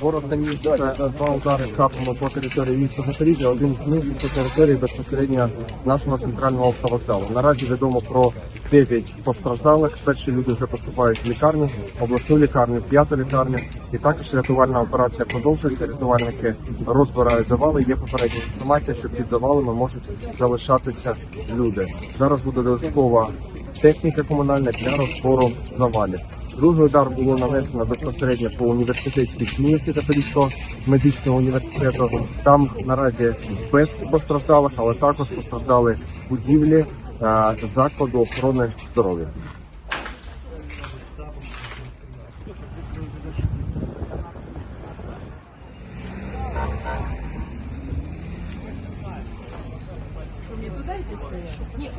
Ворог наніс два удари крапами по території міста Запоріжжя. Один з них по території безпосередньо нашого центрального автовокзалу. Наразі відомо про 9 постраждалих. Перші люди вже поступають в лікарню, обласну лікарню, п'яту лікарню. І також рятувальна операція продовжується. Рятувальники розбирають завали. Є попередня інформація, що під завалами можуть залишатися люди. Зараз буде додаткова техніка комунальна для розбору завалів. Другий удар було нанесено безпосередньо по університетській клініці Запорізького медичного університету. Там наразі без постраждалих, але також постраждали будівлі е, закладу охорони здоров'я. Ні.